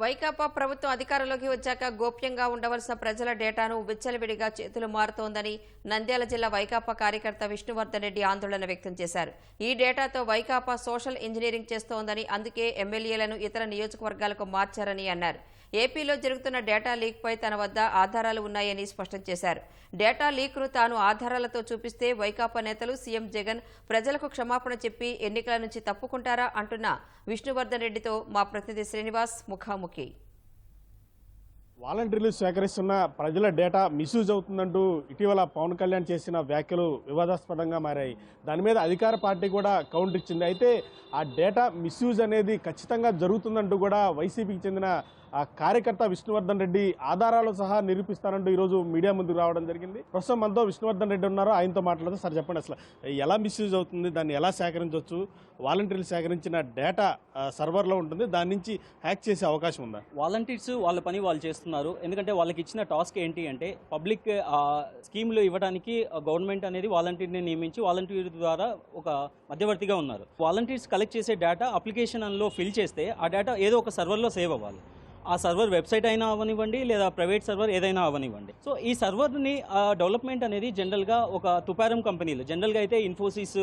వైకాపా ప్రభుత్వం అధికారంలోకి వచ్చాక గోప్యంగా ఉండవలసిన ప్రజల డేటాను విచ్చలవిడిగా చేతులు మారుతోందని నంద్యాల జిల్లా వైకాపా కార్యకర్త విష్ణువర్ధన్ రెడ్డి ఆందోళన వ్యక్తం చేశారు. ఈ డేటాతో వైకాపా సోషల్ ఇంజనీరింగ్ చేస్తోందని అందుకే ఎమ్మెల్యేలను ఇతర నియోజకవర్గాలకు మార్చారని అన్నారు. ఏపీలో జరుగుతున్న డేటా లీక్పై తన వద్ద ఆధారాలు ఉన్నాయని స్పష్టం చేశారు. డేటా లీక్ను తాను ఆధారాలతో చూపిస్తే వైకాపా నేతలు సీఎం జగన్ ప్రజలకు క్షమాపణ చెప్పి ఎన్నికల నుంచి తప్పుకుంటారా అంటున్న విష్ణువర్ధన్ రెడ్డితో మా ప్రతినిధి శ్రీనివాస్ ముఖాముఖి. వాలంటీర్లు సేకరిస్తున్న ప్రజల డేటా మిస్యూజ్ అవుతుందంటూ ఇటీవల పవన్ కళ్యాణ్ చేసిన వ్యాఖ్యలు వివాదాస్పదంగా మారాయి. దాని మీద అధికార పార్టీ కూడా కౌంటర్ ఇచ్చింది. అయితే ఆ డేటా మిస్యూజ్ అనేది ఖచ్చితంగా జరుగుతుందంటూ కూడా వైసీపీకి చెందిన ఆ కార్యకర్త విష్ణువర్ధన్ రెడ్డి ఆధారాలు సహా నిరూపిస్తారంటూ ఈరోజు మీడియా ముందుకు రావడం జరిగింది. ప్రస్తుతం మనతో విష్ణువర్ధన్ రెడ్డి ఉన్నారు. ఆయనతో మాట్లాడితే సార్ చెప్పండి అసలు. ఎలా మిస్యూజ్ అవుతుంది? దాన్ని ఎలా సేకరించవచ్చు? వాలంటీర్లు సేకరించిన డేటా సర్వర్లో ఉంటుంది. దాని నుంచి హ్యాక్ చేసే అవకాశం ఉందా? వాలంటీర్స్ వాళ్ళ పని వాళ్ళు చేస్తున్నారు. ఎందుకంటే వాళ్ళకి ఇచ్చిన టాస్క్ ఏంటి అంటే పబ్లిక్ స్కీమ్లు ఇవ్వడానికి గవర్నమెంట్ అనేది వాలంటీర్ని నియమించి వాలంటీర్ ద్వారా ఒక మధ్యవర్తిగా ఉన్నారు. వాలంటీర్స్ కలెక్ట్ చేసే డేటా అప్లికేషన్లో ఫిల్ చేస్తే ఆ డేటా ఏదో ఒక సర్వర్లో సేవ్ అవ్వాలి. ఆ సర్వర్ వెబ్సైట్ అయినా అవనివ్వండి లేదా ప్రైవేట్ సర్వర్ ఏదైనా అవనివ్వండి. సో ఈ సర్వర్ని డెవలప్మెంట్ అనేది జనరల్గా ఒక తుపారం కంపెనీలు. జనరల్గా అయితే ఇన్ఫోసిస్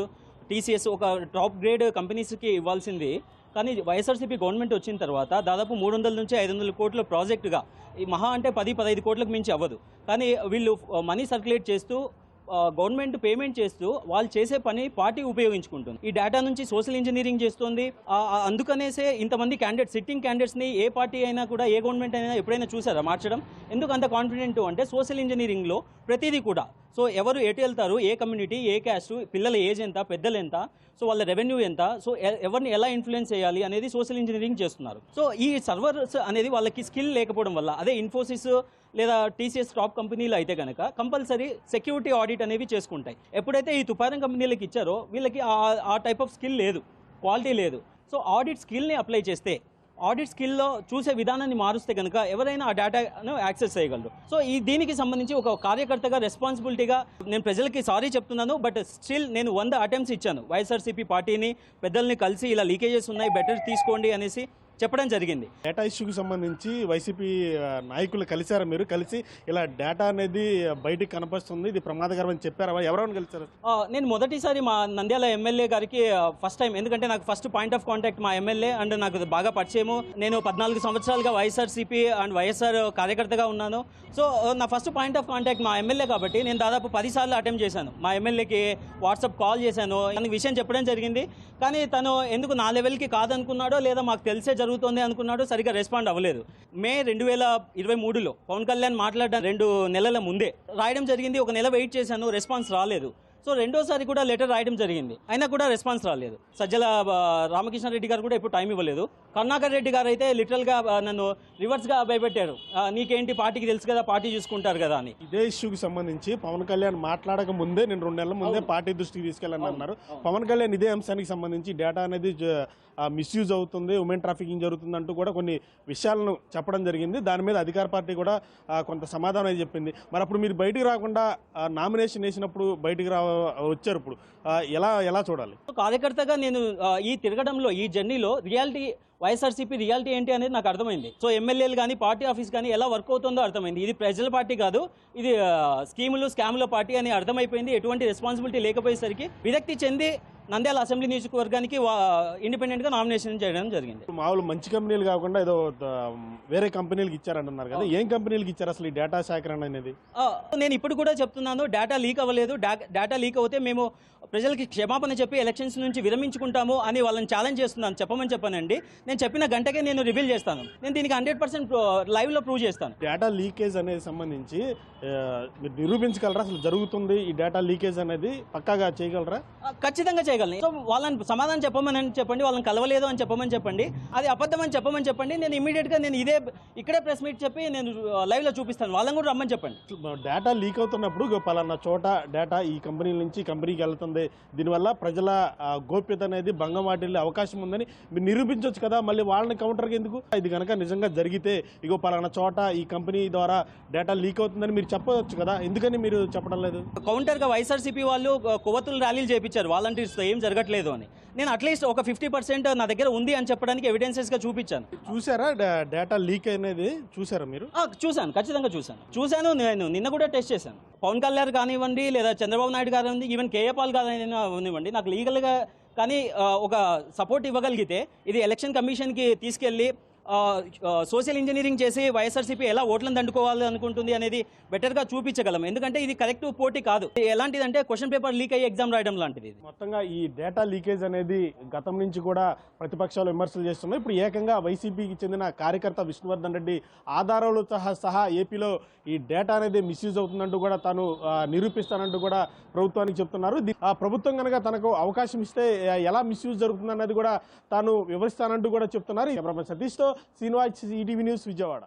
టీసీఎస్ ఒక టాప్ గ్రేడ్ కంపెనీస్కి ఇవ్వాల్సింది. కానీ వైఎస్ఆర్సీపీ గవర్నమెంట్ వచ్చిన తర్వాత దాదాపు మూడు వందల నుంచి ఐదు వందల కోట్ల ప్రాజెక్టుగా ఈ మహా అంటే పది పదహైదు కోట్లకు మించి అవ్వదు. కానీ వీళ్ళు మనీ సర్క్యులేట్ చేస్తూ గవర్నమెంట్ పేమెంట్ చేస్తూ వాళ్ళు చేసే పని పార్టీ ఉపయోగించుకుంటుంది. ఈ డేటా నుంచి సోషల్ ఇంజనీరింగ్ చేస్తుంది. అందుకనేసే ఇంతమంది క్యాండిడేట్ సిట్టింగ్ క్యాండిడేట్స్ని ఏ పార్టీ అయినా కూడా ఏ గవర్నమెంట్ అయినా ఎప్పుడైనా చూసారా మార్చడం? ఎందుకు అంత కాన్ఫిడెంట్ అంటే సోషల్ ఇంజనీరింగ్లో ప్రతిదీ కూడా సో ఎవరు ఎటు వెళ్తారు ఏ కమ్యూనిటీ ఏ క్యాస్ట్ పిల్లల ఏజ్ ఎంత పెద్దలు ఎంత సో వాళ్ళ రెవెన్యూ ఎంత సో ఎ- ఎవరిని ఎలా ఇన్ఫ్లుయెన్స్ చేయాలి అనేది సోషల్ ఇంజనీరింగ్ చేస్తున్నారు. సో ఈ సర్వర్స్ అనేది వాళ్ళకి స్కిల్ లేకపోవడం వల్ల అదే ఇన్ఫోసిస్ లేదా టీసీఎస్ టాప్ కంపెనీలు అయితే కనుక కంపల్సరీ సెక్యూరిటీ ఆడిట్ అనేవి చేసుకుంటాయి. ఎప్పుడైతే ఈ తుపారం కంపెనీలకు ఇచ్చారో వీళ్ళకి ఆ- ఆ టైప్ ఆఫ్ స్కిల్ లేదు క్వాలిటీ లేదు. సో ఆడిట్ స్కిల్ని అప్లై చేస్తే ఆడిట్ స్కిల్లో చూసే విధానాన్ని మారుస్తే కనుక ఎవరైనా ఆ డేటాను యాక్సెస్ చేయగలరు. సో ఈ దీనికి సంబంధించి ఒక కార్యకర్తగా రెస్పాన్సిబిలిటీగా నేను ప్రజలకి సారీ చెప్తున్నాను బట్ స్టిల్ నేను వంద అటెంప్ట్స్ ఇచ్చాను. వైఎస్ఆర్సీపీ పార్టీని పెద్దల్ని కలిసి ఇలా లీకేజెస్ ఉన్నాయి బెటర్ తీసుకోండి అనేసి చెప్పడం జరిగింది. డేటా ఇష్యూకి సంబంధించి వైసీపీ నాయకులు కలిశారా మీరు? కలిసి ఇలా డేటా అనేది బయటికి కనపస్తుంది ఇది ప్రమాదకరమని చెప్పారా? ఎవరెవరిని కలిశారు? నేను మొదటిసారి మా నంద్యాల ఎమ్మెల్యే గారికి ఫస్ట్ టైం ఎందుకంటే నాకు ఫస్ట్ పాయింట్ ఆఫ్ కాంటాక్ట్ మా ఎమ్మెల్యే అండ్ నాకు బాగా పరిచయము. నేను పద్నాలుగు సంవత్సరాలుగా వైఎస్ఆర్సీపీ అండ్ వైఎస్ఆర్ కార్యకర్తగా ఉన్నాను. సో నా ఫస్ట్ పాయింట్ ఆఫ్ కాంటాక్ట్ మా ఎమ్మెల్యే కాబట్టి నేను దాదాపు పదిసార్లు అటెంప్ట్ చేశాను. మా ఎమ్మెల్యేకి వాట్సాప్ కాల్ చేశాను. తనకి విషయం చెప్పడం జరిగింది. కానీ తను ఎందుకు నా లెవెల్కి కాదనుకున్నాడో లేదా మాకు తెలిసే జరుగుతోంది అనుకున్నాడు సరిగ్గా రెస్పాండ్ అవ్వలేదు. మే రెండు వేల ఇరవై మూడులో పవన్ కళ్యాణ్ మాట్లాడిన రెండు నెలల ముందే రాయడం జరిగింది. ఒక నెల వెయిట్ చేశాను రెస్పాన్స్ రాలేదు. సో రెండోసారి కూడా లెటర్ రాయడం జరిగింది. అయినా కూడా రెస్పాన్స్ రాలేదు. సజ్జల రామకృష్ణారెడ్డి గారు కూడా ఎప్పుడు టైం ఇవ్వలేదు. కరుణాకర్ రెడ్డి గారు అయితే లిటరల్గా నన్ను రివర్స్గా భయపెట్టారు. నీకేంటి పార్టీకి తెలుసు కదా పార్టీ చూసుకుంటారు కదా అని. ఇదే ఇష్యూకి సంబంధించి పవన్ కళ్యాణ్ మాట్లాడక ముందే నేను రెండు నెలల ముందే పార్టీ దృష్టికి తీసుకెళ్ళాలని అన్నారు. పవన్ కళ్యాణ్ ఇదే అంశానికి సంబంధించి డేటా అనేది మిస్యూజ్ అవుతుంది ఉమెన్ ట్రాఫికింగ్ జరుగుతుంది అంటూ కూడా కొన్ని విషయాలను చెప్పడం జరిగింది. దాని మీద అధికార పార్టీ కూడా కొంత సమాధానం అయితే చెప్పింది. మరి అప్పుడు మీరు బయటికి రాకుండా నామినేషన్ వేసినప్పుడు బయటికి రా వచ్చారు ఇప్పుడు. ఎలా ఎలా చూడాలి? సో కార్యకర్తగా నేను ఈ తిరగడంలో ఈ జర్నీలో రియాలిటీ వైఎస్ఆర్సీపీ రియాలిటీ ఏంటి అనేది నాకు అర్థమైంది. సో ఎమ్మెల్యేలు కానీ పార్టీ ఆఫీస్ కానీ ఎలా వర్క్ అవుతుందో అర్థమైంది. ఇది ప్రజల పార్టీ కాదు ఇది స్కీములు స్కాముల పార్టీ అని అర్థమైపోయింది. ఎటువంటి రెస్పాన్సిబిలిటీ లేకపోయేసరికి విరక్తి చెంది నంద్యాల అసెంబ్లీ నియోజకవర్గానికి ఇండిపెండెంట్గా నామినేషన్ చేయడం జరిగింది. మామూలు మంచి కంపెనీలు కాకుండా ఏదో వేరే కంపెనీలకు ఇచ్చారంటున్నారు కదా ఏం కంపెనీలకు ఇచ్చారు అసలు ఈ డేటా సేకరణ అనేది? నేను ఇప్పుడు కూడా చెప్తున్నాను డేటా లీక్ అవ్వలేదు డేటా లీక్ అవుతే మేము ప్రజలకి క్షమాపణ చెప్పి ఎలక్షన్స్ నుంచి విరమించుకుంటాము అని వాళ్ళని ఛాలెంజ్ చేస్తున్నాను. చెప్పమని చెప్పానండి. నేను చెప్పిన గంటకే నేను రివీల్ చేస్తాను. నేను దీనికి హండ్రెడ్ పర్సెంట్ లైవ్లో ప్రూవ్ చేస్తాను. డేటా లీకేజ్ అనేది సంబంధించి మీరు నిరూపించగలరా? అసలు జరుగుతుంది ఈ డేటా లీకేజ్ అనేది పక్కాగా చేయగలరా? ఖచ్చితంగా చేయగలను. సో వాళ్ళని సమాధానం చెప్పమని చెప్పండి వాళ్ళని కలవలేదు అని చెప్పమని చెప్పండి. అది అబద్ధం అని చెప్పమని చెప్పండి. నేను ఇమీడియట్గా నేను ఇదే ఇక్కడే ప్రెస్ మీట్ చెప్పి నేను లైవ్లో చూపిస్తాను. వాళ్ళని కూడా రమ్మని చెప్పండి. డేటా లీక్ అవుతున్నప్పుడు పలానా చోట డేటా ఈ కంపెనీ నుంచి కంపెనీకి వెళ్తుంది. దీనివల్ల ప్రజల గోప్యత అనేది భంగం వాటిల్లే అవకాశం ఉందని మీరు నిరూపించవచ్చు కదా. మళ్ళీ వాళ్ళని కౌంటర్కి ఎందుకు? ఇది కనుక నిజంగా జరిగితే ఇగో పలానా చోట ఈ కంపెనీ ద్వారా డేటా లీక్ అవుతుందని మీరు చెప్పవచ్చు కదా. ఎందుకని మీరు చెప్పడం లేదు? కౌంటర్గా వైఎస్ఆర్సీపీ వాళ్ళు కొవ్వొత్తుల ర్యాలీలు చేయించారు వాలంటీర్స్తో ఏం జరగట్లేదు అని. నేను అట్లీస్ట్ ఒక ఫిఫ్టీ పర్సెంట్ నా దగ్గర ఉంది అని చెప్పడానికి ఎవిడెన్సెస్గా చూపించాను. చూసారా? డేటా లీక్ అనేది చూసారా మీరు? చూశాను. ఖచ్చితంగా చూశాను. చూశాను. నేను నిన్న కూడా టెస్ట్ చేశాను. పవన్ కళ్యాణ్ కానివ్వండి లేదా చంద్రబాబు నాయుడు కానివ్వండి ఈవెన్ కేఏ పాల్ కానివ్వండి నాకు లీగల్గా కానీ ఒక సపోర్ట్ ఇవ్వగలిగితే ఇది ఎలక్షన్ కమిషన్కి తీసుకెళ్ళి సోషల్ ఇంజనీరింగ్ చేసి వైఎస్ఆర్సీపీ ఎలా ఓట్లను దండుకోవాలి అనుకుంటుంది అనేది బెటర్గా చూపించగలం. ఎందుకంటే ఇది కరెక్ట్ పోటీ కాదు. ఎలాంటిదంటే క్వశ్చన్ పేపర్ లీక్ అయ్యి ఎగ్జామ్ రాయడం లాంటిది మొత్తంగా ఈ డేటా లీకేజ్ అనేది గతం నుంచి కూడా ప్రతిపక్షాలు విమర్శలు చేస్తున్నాయి. ఇప్పుడు ఏకంగా వైసీపీకి చెందిన కార్యకర్త విష్ణువర్ధన్ రెడ్డి ఆధారాలు సహా సహా ఏపీలో ఈ డేటా అనేది మిస్యూజ్ అవుతుందంటూ కూడా తాను నిరూపిస్తానంటూ కూడా ప్రభుత్వానికి చెప్తున్నారు. ఆ ప్రభుత్వం కనుక తనకు అవకాశం ఇస్తే ఎలా మిస్యూజ్ జరుగుతుందన్నది కూడా తాను వివరిస్తానంటూ కూడా చెప్తున్నారు. సతీష్తో శ్రీనివాస్ ఈటీవీ న్యూస్ విజయవాడ